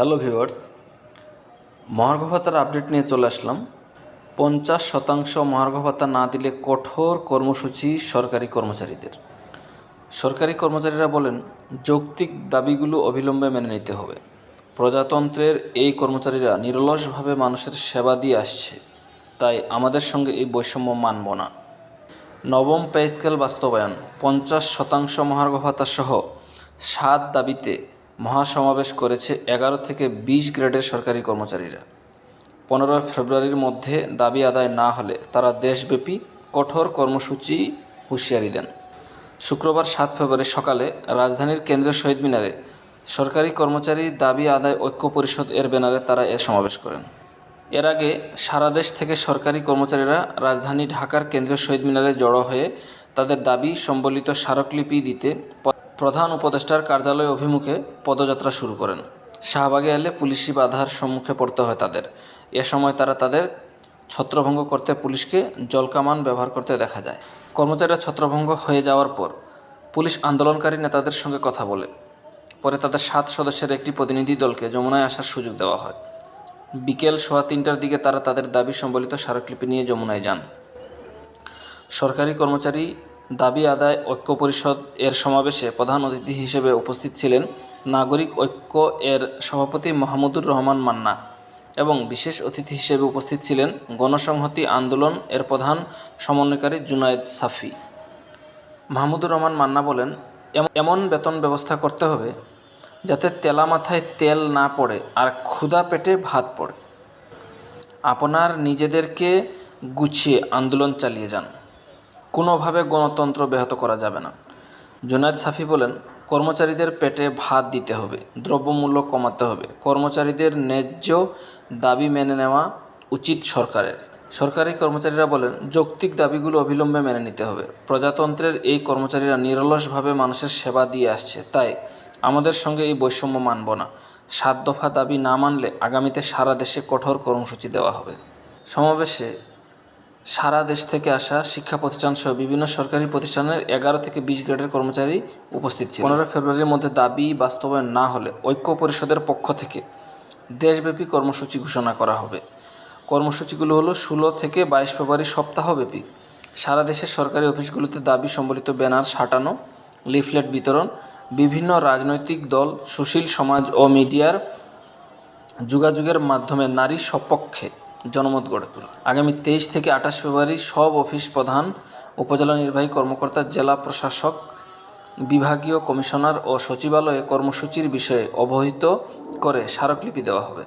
Hello viewers, মহার্ঘ ভাতার update নিয়ে চলে আসলাম। পঞ্চাশ শতাংশ মহার্ঘ ভাতা না দিলে কঠোর কর্মসূচি সরকারি কর্মচারীদের। সরকারি কর্মচারীরা বলেন, যৌক্তিক দাবিগুলো অবিলম্বে মেনে নিতে হবে। প্রজাতন্ত্রের এই কর্মচারীরা নিরলসভাবে মানুষের সেবা দিয়ে আসছে। তাই আমাদের সঙ্গে এই বৈষম্য মানব না। নবম পে স্কেল বাস্তবায়ন, পঞ্চাশ শতাংশ মহার্ঘ ভাতা সহ সাত দাবিতে মহাসমাবেশ করেছে এগারো থেকে বিশ গ্রেডের সরকারি কর্মচারীরা। পনেরোই ফেব্রুয়ারির মধ্যে দাবি আদায় না হলে তারা দেশব্যাপী কঠোর কর্মসূচি হুঁশিয়ারি দেন। শুক্রবার সাত ফেব্রুয়ারি সকালে রাজধানীর কেন্দ্রীয় শহীদ মিনারে সরকারি কর্মচারী দাবি আদায় ঐক্য পরিষদ এর ব্যানারে তারা এ সমাবেশ করেন। এর আগে সারা দেশ থেকে সরকারি কর্মচারীরা রাজধানী ঢাকার কেন্দ্রীয় শহীদ মিনারে জড়ো হয়ে তাদের দাবি সম্বলিত স্মারকলিপি দিতে প্রধান উপদেষ্টার কার্যালয় অভিমুখে পদযাত্রা শুরু করেন। শাহবাগে এলে পুলিশি বাধার সম্মুখে পড়তে হয় তাদের। এ সময় তারা তাদের ছত্রভঙ্গ করতে পুলিশকে জলকামান ব্যবহার করতে দেখা যায়। কর্মচারীরা ছত্রভঙ্গ হয়ে যাওয়ার পর পুলিশ আন্দোলনকারী নেতাদের সঙ্গে কথা বলে। পরে তাদের সাত সদস্যের একটি প্রতিনিধি দলকে যমুনায় আসার সুযোগ দেওয়া হয়। বিকেল সোয়া তিনটার দিকে তারা তাদের দাবি সম্বলিত স্মারকলিপি নিয়ে যমুনায় যান। সরকারি কর্মচারী দাবি আদায় ঐক্য পরিষদ এর সমাবেশে প্রধান অতিথি হিসেবে উপস্থিত ছিলেন নাগরিক ঐক্য এর সভাপতি মাহমুদুর রহমান মান্না এবং বিশেষ অতিথি হিসেবে উপস্থিত ছিলেন গণসংহতি আন্দোলন এর প্রধান সমন্বয়কারী জুনায়েদ সাফি। মাহমুদুর রহমান মান্না বলেন, "এম- এমন বেতন ব্যবস্থা করতে হবে যাতে তেলা মাথায় তেল না পড়ে আর ক্ষুধা পেটে ভাত পড়ে। আপনার নিজেদেরকে গুছিয়ে আন্দোলন চালিয়ে যান। কোনোভাবে গণতন্ত্র ব্যাহত করা যাবে না। জুনায়দ সাফি বলেন, কর্মচারীদের পেটে ভাত দিতে হবে, দ্রব্যমূল্য কমাতে হবে। কর্মচারীদের ন্যায্য দাবি মেনে নেওয়া উচিত সরকারের। সরকারি কর্মচারীরা বলেন, যৌক্তিক দাবিগুলো অবিলম্বে মেনে নিতে হবে। প্রজাতন্ত্রের এই কর্মচারীরা নিরলসভাবে মানুষের সেবা দিয়ে আসছে, তাই আমাদের সঙ্গে এই বৈষম্য মানব না। সাত দফা দাবি না মানলে আগামীতে সারা দেশে কঠোর কর্মসূচি দেওয়া হবে। সমাবেশে সারা দেশ থেকে আসা শিক্ষা প্রতিষ্ঠান সহ বিভিন্ন সরকারি প্রতিষ্ঠানের এগারো থেকে বিশ গ্রেডের কর্মচারী উপস্থিত ছিল। পনেরো ফেব্রুয়ারির মধ্যে দাবি বাস্তবায়ন না হলে ঐক্য পরিষদের পক্ষ থেকে দেশব্যাপী কর্মসূচি ঘোষণা করা হবে। কর্মসূচিগুলো হলো ষোলো থেকে বাইশ ফেব্রুয়ারি সপ্তাহব্যাপী। সারা দেশের সরকারি অফিসগুলোতে দাবি সম্বলিত ব্যানার সাঁটানো, লিফলেট বিতরণ, বিভিন্ন রাজনৈতিক দল, সুশীল সমাজ ও মিডিয়ার যোগাযোগের মাধ্যমে নারী সপক্ষে জনমত গড়ে তোলা। আগামী তেইশ থেকে আঠাশ ফেব্রুয়ারি সব অফিস প্রধান, উপজেলা নির্বাহী কর্মকর্তা, জেলা প্রশাসক, বিভাগীয় কমিশনার ও সচিবালয়ে কর্মসূচির বিষয়ে অবহিত করে স্মারকলিপি দেওয়া হবে।